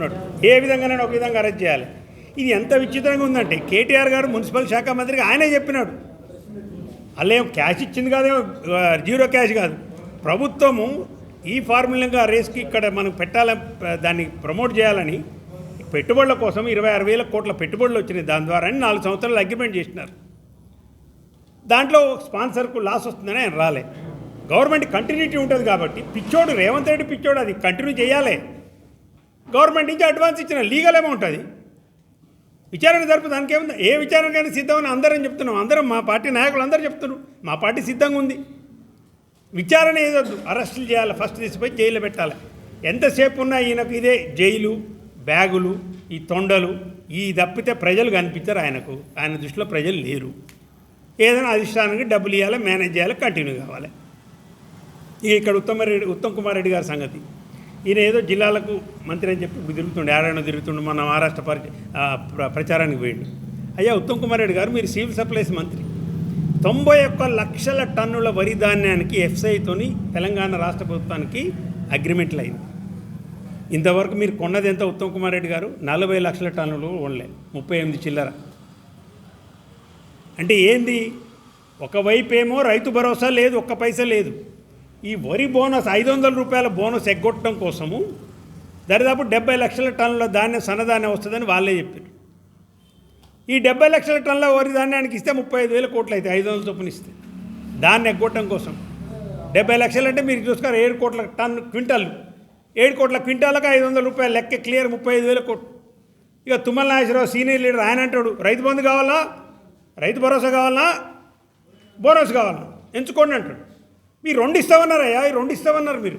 ఉన్నాడు. ఏ విధంగానైనా ఒక విధంగా అరెస్ట్ చేయాలి. ఇది ఎంత విచిత్రంగా ఉందంటే కేటీఆర్ గారు మున్సిపల్ శాఖ మంత్రికి ఆయనే చెప్పినాడు. అల్లేం క్యాష్ ఇచ్చింది కాదేమో జీరో క్యాష్ కాదు. ప్రభుత్వము ఈ ఫార్ములంగా రేస్కి ఇక్కడ మనం పెట్టాల దాన్ని ప్రమోట్ చేయాలని పెట్టుబడుల కోసం ఇరవై ఆరు వేల కోట్ల పెట్టుబడులు వచ్చినాయి. దాని ద్వారా అని నాలుగు సంవత్సరాలు అగ్రిమెంట్ చేసినారు. దాంట్లో స్పాన్సర్కు లాస్ వస్తుందని ఆయన రాలే. గవర్నమెంట్ కంటిన్యూటీ ఉంటుంది కాబట్టి పిచ్చోడు రేవంత్ రెడ్డి పిచ్చోడు అది కంటిన్యూ చేయాలి. గవర్నమెంట్ నుంచి అడ్వాన్స్ ఇచ్చిన లీగల్ అమౌంట్ అది. విచారణ జరుపు దానికి ఏముంది ఏ విచారణకైనా సిద్ధమని అందరం చెప్తున్నాం. అందరం మా పార్టీ నాయకులు అందరూ చెప్తున్నారు. మా పార్టీ సిద్ధంగా ఉంది. విచారణ ఏదొద్దు. అరెస్టులు చేయాలి. ఫస్ట్ తీసిపోయి జైలు పెట్టాలి. ఎంతసేపు ఉన్నా ఈయనకు ఇదే జైలు బ్యాగులు ఈ తొండలు ఈ తప్పితే ప్రజలు కనిపించారు ఆయనకు. ఆయన దృష్టిలో ప్రజలు లేరు. ఏదైనా అధిష్టానానికి డబ్బులు ఇవ్వాలి మేనేజ్ చేయాలి కంటిన్యూ కావాలి. ఇక ఇక్కడ ఉత్తమ రెడ్డి ఉత్తమ్ కుమార్ రెడ్డి గారి సంగతి. ఈయన ఏదో జిల్లాలకు మంత్రి అని చెప్పి తిరుగుతుండే ఆరాయణ తిరుగుతుండే మన మహారాష్ట్ర పరి ప్ర- ప్రచారానికి పోయిండు. అయ్యా ఉత్తమ్ కుమార్ రెడ్డి గారు మీరు సివిల్ సప్లైస్ మంత్రి. తొంభై ఒక్క లక్షల టన్నుల వరి ధాన్యానికి ఎఫ్సైతోని తెలంగాణ రాష్ట్ర ప్రభుత్వానికి అగ్రిమెంట్లు అయింది. ఇంతవరకు మీరు కొన్నది ఎంత ఉత్తమ్ కుమార్ రెడ్డి గారు? నలభై లక్షల టన్నులు కొనలే ముప్పై ఎనిమిది చిల్లర. అంటే ఏంది? ఒకవైపేమో ఏమో రైతు భరోసా లేదు ఒక్క పైసా లేదు. ఈ వరి బోనస్ ఐదు వందల రూపాయల బోనస్ ఎగ్గొట్టడం కోసము దరిదాపు డెబ్బై లక్షల టన్నుల ధాన్యం సన్నధాన్యం వస్తుందని వాళ్ళే చెప్పారు. ఈ డెబ్బై లక్షల టన్నుల వరి ధాన్యానికి ఇస్తే ముప్పై ఐదు వేల కోట్లు అయితే ఐదు వందల చొప్పున ఇస్తే. దాన్ని ఎగ్గొట్టడం కోసం. డెబ్బై లక్షలు అంటే మీరు చూసుకోరు ఏడు కోట్ల టన్ క్వింటాలు. ఏడు కోట్ల క్వింటాలకు ఐదు వందల రూపాయలు లెక్క క్లియర్ ముప్పై ఐదు వేల కోట్లు. ఇక తుమ్మల నాగేశ్వరరావు సీనియర్ లీడర్ ఆయన అంటాడు రైతు బంధు కావాలా? రైతు భరోసా కావాలా? బోనస్ కావాలా? ఎంచుకోండి అంటాడు. మీరు రెండు ఇస్తామన్నారయ్యా ఈ రెండు ఇస్తామన్నారు మీరు.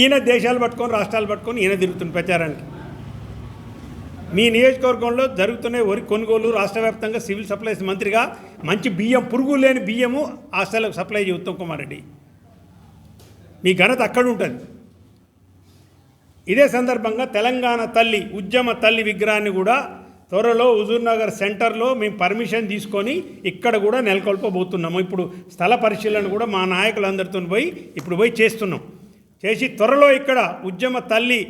ఈయన దేశాలు పట్టుకొని రాష్ట్రాలు పట్టుకొని ఈయన తిరుగుతున్న ప్రచారానికి. మీ నియోజకవర్గంలో జరుగుతున్న వరి కొనుగోలు రాష్ట్ర వ్యాప్తంగా సివిల్ సప్లైస్ మంత్రిగా మంచి బియ్యం పురుగు లేని బియ్యము హాస్టల్కి సప్లై చేయ ఉత్తమ్ కుమార్ రెడ్డి. మీ ఘనత అక్కడ ఉంటుంది. ఇదే సందర్భంగా తెలంగాణ తల్లి ఉద్యమ తల్లి విగ్రహాన్ని కూడా త్వరలో హుజూర్నగర్ సెంటర్లో మేము పర్మిషన్ తీసుకొని ఇక్కడ కూడా నెలకొల్పబోతున్నాము. ఇప్పుడు స్థల పరిశీలన కూడా మా నాయకులందరితో పోయి ఇప్పుడు పోయి చేస్తున్నాం. చేసి త్వరలో ఇక్కడ ఉద్యమ తల్లి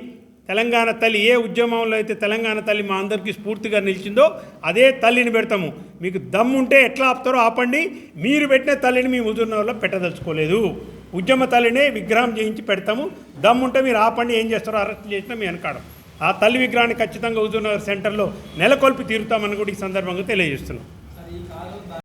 తెలంగాణ తల్లి ఏ ఉద్యమంలో అయితే తెలంగాణ తల్లి మా అందరికీ స్ఫూర్తిగా నిలిచిందో అదే తల్లిని పెడతాము. మీకు దమ్ముంటే ఎట్లా ఆపుతారో ఆపండి. మీరు పెట్టిన తల్లిని మేము హుజూర్నగర్లో పెట్టదలుచుకోలేదు. ఉద్యమ తల్లినే విగ్రహం చేయించి పెడతాము. దమ్ముంటే మీరు ఆపండి. ఏం చేస్తారో అరెస్ట్ చేసినా మీ వెనకాడం ఆ తల్లి విగ్రహాన్ని ఖచ్చితంగా హుజూర్నగర్ సెంటర్లో నెలకొల్పి తీరుతామని కూడా ఈ సందర్భంగా తెలియజేస్తున్నాం.